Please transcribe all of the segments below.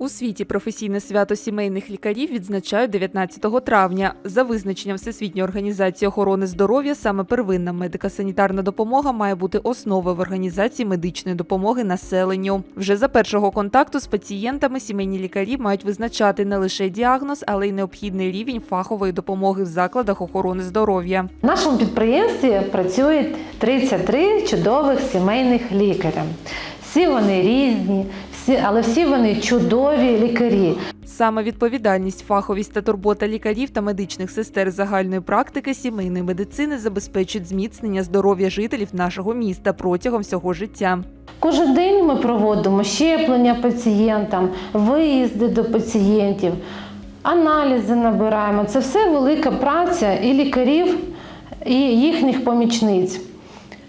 У світі професійне свято сімейних лікарів відзначають 19 травня. За визначенням Всесвітньої організації охорони здоров'я, саме первинна медико-санітарна допомога має бути основою в організації медичної допомоги населенню. Вже за першого контакту з пацієнтами сімейні лікарі мають визначати не лише діагноз, але й необхідний рівень фахової допомоги в закладах охорони здоров'я. В нашому підприємстві працюють 33 чудових сімейних лікаря. Всі вони різні, всі, але всі вони чудові лікарі. Саме відповідальність, фаховість та турбота лікарів та медичних сестер загальної практики сімейної медицини забезпечують зміцнення здоров'я жителів нашого міста протягом всього життя. Кожен день ми проводимо щеплення пацієнтам, виїзди до пацієнтів, аналізи набираємо. Це все велика праця і лікарів, і їхніх помічниць.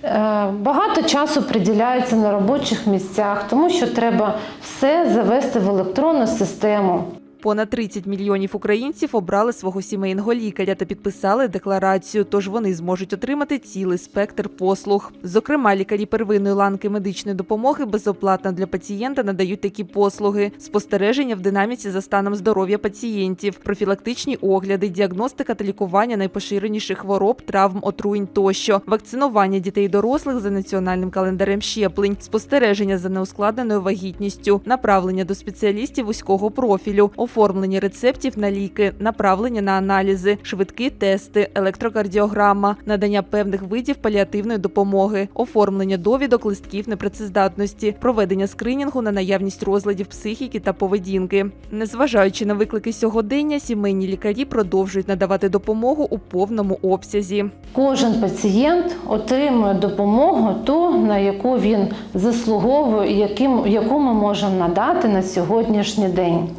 Е, Багато часу приділяється на робочих місцях, тому що треба все завести в електронну систему. Понад 30 мільйонів українців обрали свого сімейного лікаря та підписали декларацію, тож вони зможуть отримати цілий спектр послуг. Зокрема, лікарі первинної ланки медичної допомоги безоплатно для пацієнта надають такі послуги: спостереження в динаміці за станом здоров'я пацієнтів, профілактичні огляди, діагностика та лікування найпоширеніших хвороб, травм, отруєнь тощо, вакцинування дітей і дорослих за національним календарем щеплень, спостереження за неускладненою вагітністю, направлення до спеціалістів вузького профілю, оформлення рецептів на ліки, направлення на аналізи, швидкі тести, електрокардіограма, надання певних видів паліативної допомоги, оформлення довідок листків непрацездатності, проведення скринінгу на наявність розладів психіки та поведінки. Незважаючи на виклики сьогодення, сімейні лікарі продовжують надавати допомогу у повному обсязі. Кожен пацієнт отримує допомогу ту, на яку він заслуговує, яким, яку ми можемо надати на сьогоднішній день.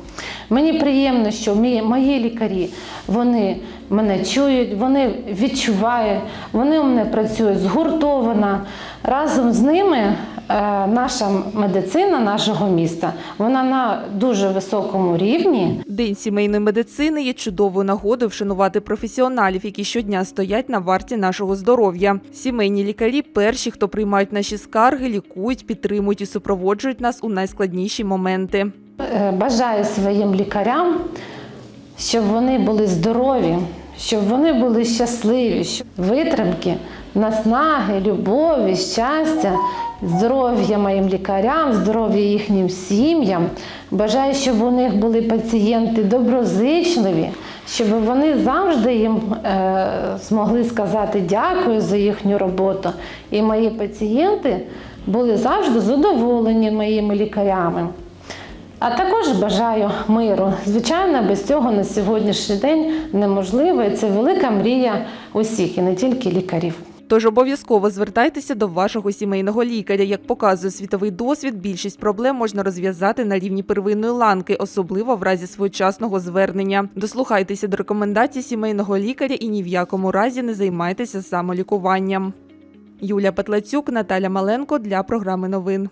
Мені приємно, що мі- мої лікарі вони мене чують, вони відчувають, вони у мене працюють згуртовано. Разом з ними е, наша медицина нашого міста вона на дуже високому рівні. День сімейної медицини є чудовою нагодою вшанувати професіоналів, які щодня стоять на варті нашого здоров'я. Сімейні лікарі перші, хто приймають наші скарги, лікують, підтримують і супроводжують нас у найскладніші моменти. Е, Бажаю своїм лікарям, щоб вони були здорові, щоб вони були щасливі, щоб витримки, наснаги, любові, щастя, здоров'я моїм лікарям, здоров'я їхнім сім'ям. Бажаю, щоб у них були пацієнти доброзичливі, щоб вони завжди їм е, змогли сказати дякую за їхню роботу. І мої пацієнти були завжди задоволені моїми лікарями. А також бажаю миру. Звичайно, без цього на сьогоднішній день неможливо. Це велика мрія усіх, і не тільки лікарів. Тож обов'язково звертайтеся до вашого сімейного лікаря. Як показує світовий досвід, більшість проблем можна розв'язати на рівні первинної ланки, особливо в разі своєчасного звернення. Дослухайтеся до рекомендацій сімейного лікаря і ні в якому разі не займайтеся самолікуванням. Юля Петлацюк, Наталя Маленко для програми новин.